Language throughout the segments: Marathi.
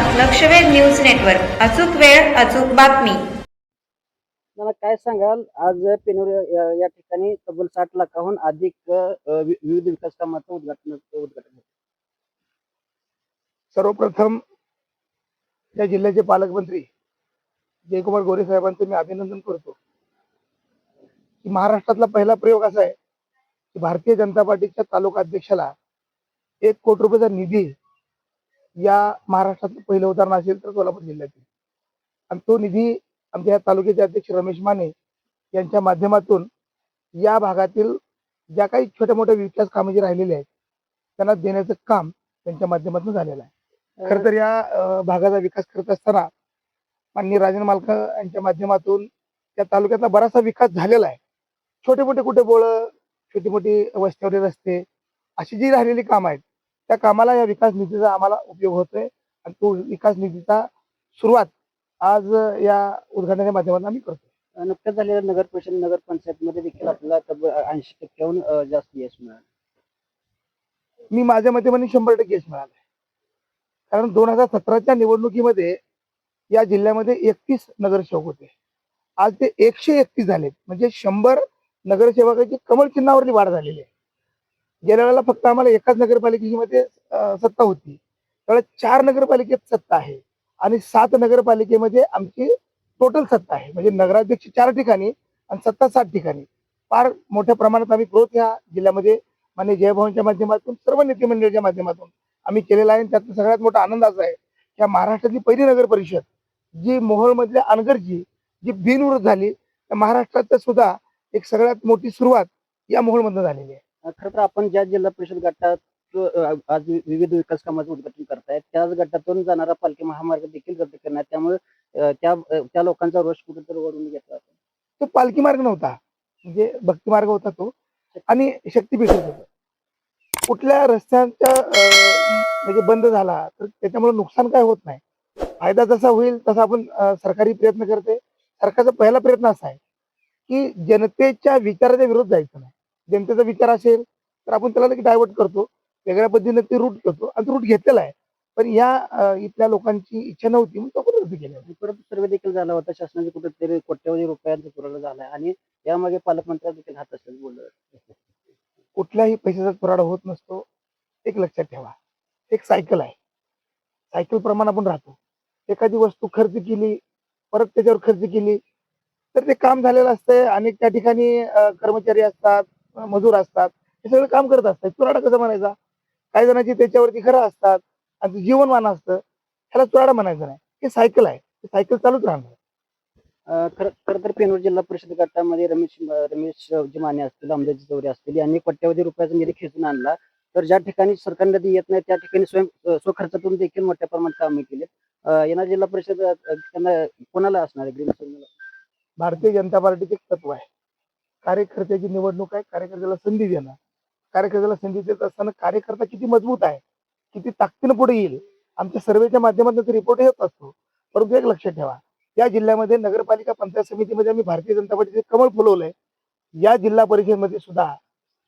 लक्षवेध न्यूज नेटवर्क. अचूक वेळ अचूक बातमी. मला काय सांगाल? आज पेनूर या ठिकाणी तब्बल साठ लाखाहून अधिक विविध विकास कामाचं उद्घाटन उद्घाटन सर्वप्रथम या जिल्ह्याचे पालकमंत्री जयकुमार गोरे साहेबांचं मी अभिनंदन करतो. की महाराष्ट्रातला पहिला प्रयोग असा आहे की भारतीय जनता पार्टीच्या तालुका अध्यक्षाला एक कोटी रुपयाचा निधी या महाराष्ट्रातलं पहिलं उदाहरण असेल तर सोलापूर जिल्ह्यातील. आणि तो निधी आमच्या या तालुक्याचे अध्यक्ष रमेश माने यांच्या माध्यमातून या भागातील ज्या काही छोट्या मोठ्या विकास कामे जी राहिलेली आहेत त्यांना देण्याचं काम त्यांच्या माध्यमातून झालेलं आहे. खर तर या भागाचा विकास करत असताना माननीय राजन मालक यांच्या माध्यमातून त्या तालुक्यातला बराचसा विकास झालेला आहे. छोटे मोठे कुठे बोळ छोटी मोठी वस्त्यावरील रस्ते अशी जी राहिलेली कामं आहेत त्या कामाला या विकास निधीचा आम्हाला उपयोग होतोय. आणि तो विकास निधीचा सुरुवात आज या उद्घाटनाच्या माध्यमातून आम्ही करतो नुकत्याच झालेल्या नगर परिषद नगर पंचायत मध्ये देखील आपल्याला तब्बल ऐंशी टक्क्याहून जास्त यश मिळालं. मी माझ्या मते म्हणे शंभर टक्के यश मिळालंय. कारण दोन हजार सतराच्या निवडणुकीमध्ये या जिल्ह्यामध्ये एकतीस नगरसेवक होते. आज ते एकशे एकतीस झालेत. म्हणजे शंभर नगरसेवकाची कमल चिन्हावरली वाढ झालेली आहे. गेल्या वेळेला फक्त आम्हाला एकाच नगरपालिकेमध्ये सत्ता होती. त्यावेळेस चार नगरपालिकेत सत्ता आहे आणि सात नगरपालिकेमध्ये आमची टोटल सत्ता आहे. म्हणजे नगराध्यक्ष चार ठिकाणी आणि सत्ता सात ठिकाणी. फार मोठ्या प्रमाणात आम्ही ग्रोथ ह्या जिल्ह्यामध्ये मान्य जयभवनच्या माध्यमातून सर्व नेतेमंडळाच्या माध्यमातून आम्ही केलेला आहे. आणि त्यातला सगळ्यात मोठा आनंद असा आहे की या महाराष्ट्रातली पहिली नगर परिषद जी मोहोळमधल्या अनगरची जी बिनविरोध झाली त्या महाराष्ट्रात सुद्धा एक सगळ्यात मोठी सुरुवात या मोहोळमधनं झालेली आहे. खरं तर आपण ज्या जिल्हा परिषद गटात आज विविध विकास कामाचं उद्घाटन करतायत त्याच गटातून जाणारा पालखी महामार्ग देखील रद्द करणार त्यामुळे त्या त्या लोकांचा रोष कुठेतरी वरून घेतला तो पालखी मार्ग नव्हता. म्हणजे भक्ती मार्ग होता तो. आणि शक्तीपीठ होत. कुठल्या रस्त्यांच्या म्हणजे बंद झाला तर त्याच्यामुळे नुकसान काय होत नाही. फायदा जसा होईल तसा आपण सरकारी प्रयत्न करते सरकारचा पहिला प्रयत्न असा आहे की जनतेच्या विचाराच्या विरोध जायचं नाही. जनतेचा विचार असेल तर आपण त्याला डायव्हर्ट करतो. वेगळ्या पद्धतीने ते रूट करतो. आणि रूट घेतलेला आहे. पण या इथल्या लोकांची इच्छा नव्हती म्हणून तो पण रद्द केला? आणि परत सर्वे देखील झाला होता. शासनाचे कुठेतरी कोट्यवधी रुपयांचा पुरवठा झाला आहे आणि यामागे पालकमंत्र्या देखील हात असेल बोललं. कुठल्याही पैशाचा चुराडा होत नसतो. एक लक्षात ठेवा. एक सायकल आहे. सायकल प्रमाणे आपण राहतो. एखादी वस्तू खर्च केली परत त्याच्यावर खर्च केली तर ते काम झालेलं असतंय. अनेक त्या ठिकाणी कर्मचारी असतात. मजूर असतात हे सगळं काम करत असतात. चुराडा कसा म्हणायचा? काही जणांची त्याच्यावरती खरं असतात आणि जीवनमान असतं. ह्याला चुराडा म्हणायचं नाही. हे सायकल आहे. ते सायकल चालूच राहणार. खरं खरं तर पेनूर जिल्हा परिषद गटामध्ये रमेश रमेश माने असतील अंबाजी चौरे असतील यांनी कोट्यवधी रुपयाचा निधी खेचून आणला. तर ज्या ठिकाणी सरकार निधी येत नाही त्या ठिकाणी स्वयं स्वखर्चातून देखील मोठ्या प्रमाणात कामे केली येणार जिल्हा परिषद त्यांना कोणाला असणार आहे? भारतीय जनता पार्टीचे एक तत्व आहे. कार्यकर्त्याची निवडणूक आहे कार्यकर्त्याला संधी देणं. कार्यकर्त्याला संधी देत असताना कार्यकर्ता किती मजबूत आहे किती ताकदीनं पुढे येईल? आमच्या सर्वेच्या माध्यमातून रिपोर्ट येत असतो. परंतु एक लक्षात ठेवा. या जिल्ह्यामध्ये नगरपालिका पंचायत समितीमध्ये आम्ही भारतीय जनता पार्टीचे कमळ फुलवलंय. या जिल्हा परिषदेमध्ये सुद्धा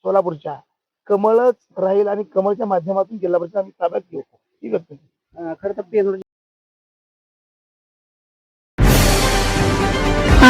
सोलापूरच्या कमळच राहील आणि कमळच्या माध्यमातून जिल्हा परिषद आम्ही ताब्यात घेऊ. ही व्यक्त खरं तर